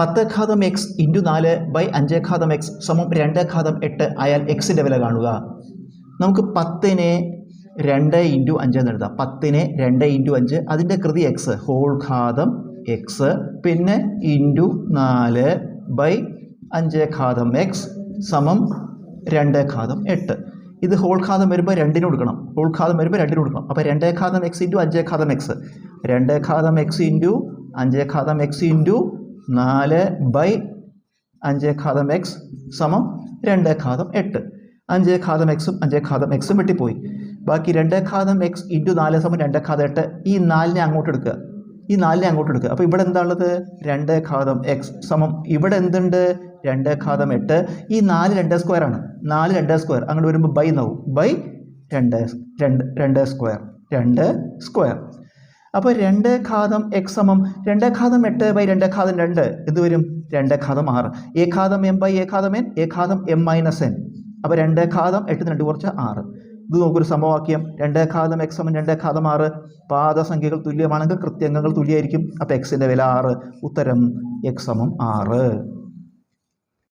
പത്ത് ഘാതം x into നാല് ബൈ അഞ്ച് ഘാതം എക്സ് സമം രണ്ട് ഘാതം എട്ട് ആയാൽ എക്സിന്റെ വില കാണുക. നമുക്ക് പത്തിനെ രണ്ട് ഇന്റു അഞ്ച് എന്ന് എഴുതാം. പത്തിനെ രണ്ട് ഇന്റു അഞ്ച് അതിന്റെ കൃതി എക്സ് ഹോൾ ഘാതം എക്സ് പിന്നെ ഇന്റു നാല് ബൈ അഞ്ച് ഘാതം എക്സ് സമം രണ്ട് ഘാതം എട്ട്. ഇത് ഹോൾ ഘാതം വരുമ്പോൾ രണ്ടിന് കൊടുക്കണം. ഹോൾ ഘാതം വരുമ്പോൾ രണ്ടിന് കൊടുക്കണം. അപ്പോൾ രണ്ടേ ഘാതം എക്സ് ഇന്റു അഞ്ച് ഘാതം എക്സ് രണ്ട് ഘാതം എക്സ് ഇന്റു അഞ്ച് ഘാതം എക്സ് ഇന്റു നാല് ബൈ അഞ്ച് ഘാതം എക്സ് സമം രണ്ട് ഘാതം എട്ട്. അഞ്ച് ഘാതം എക്സും അഞ്ച് ഘാതം എക്സും വെട്ടിപ്പോയി. ബാക്കി രണ്ട് ഘാതം എക്സ് ഇന്റു നാല് സമം രണ്ട് ഘാതം എട്ട് ഈ നാലിനെ അങ്ങോട്ട് എടുക്കുക. ഈ നാലിനെ അങ്ങോട്ട് എടുക്കുക. അപ്പോൾ ഇവിടെ എന്താണുള്ളത്? രണ്ട് ഘാതം എക്സ് സമം ഇവിടെ എന്തുണ്ട്? രണ്ട് ഘാതം എട്ട്. ഈ നാല് രണ്ട് സ്ക്വയർ ആണ്. നാല് രണ്ട് സ്ക്വയർ. അങ്ങോട്ട് വരുമ്പോൾ ബൈ എന്നാവും. ബൈ രണ്ട് രണ്ട് രണ്ട് സ്ക്വയർ. രണ്ട് സ്ക്വയർ. അപ്പോൾ രണ്ട് ഘാതം എക്സ് സമം രണ്ട് ഘാതം എട്ട് ബൈ രണ്ട് ഘാതം രണ്ട്. എന്ത് വരും? രണ്ട് ഘാതം ആറ്. എ ഘാതം എം ബൈ എ ഘാതം എൻ എ ഘാതം എം മൈനസ് എൻ അപ്പോൾ രണ്ട് ഘാതം എട്ട് രണ്ട് കുറച്ച് ആറ്. ഇത് നോക്കൊരു സമവാക്യം. രണ്ട് ഘാതം എക്സ് സമം രണ്ട് ഘാതം ആറ്. പാദസംഖ്യകൾ തുല്യമാണെങ്കിൽ കൃത്യംഗങ്ങൾ തുല്യമായിരിക്കും. അപ്പോൾ എക്സിന്റെ വില ആറ്. ഉത്തരം എക്സ് സമം ആറ്.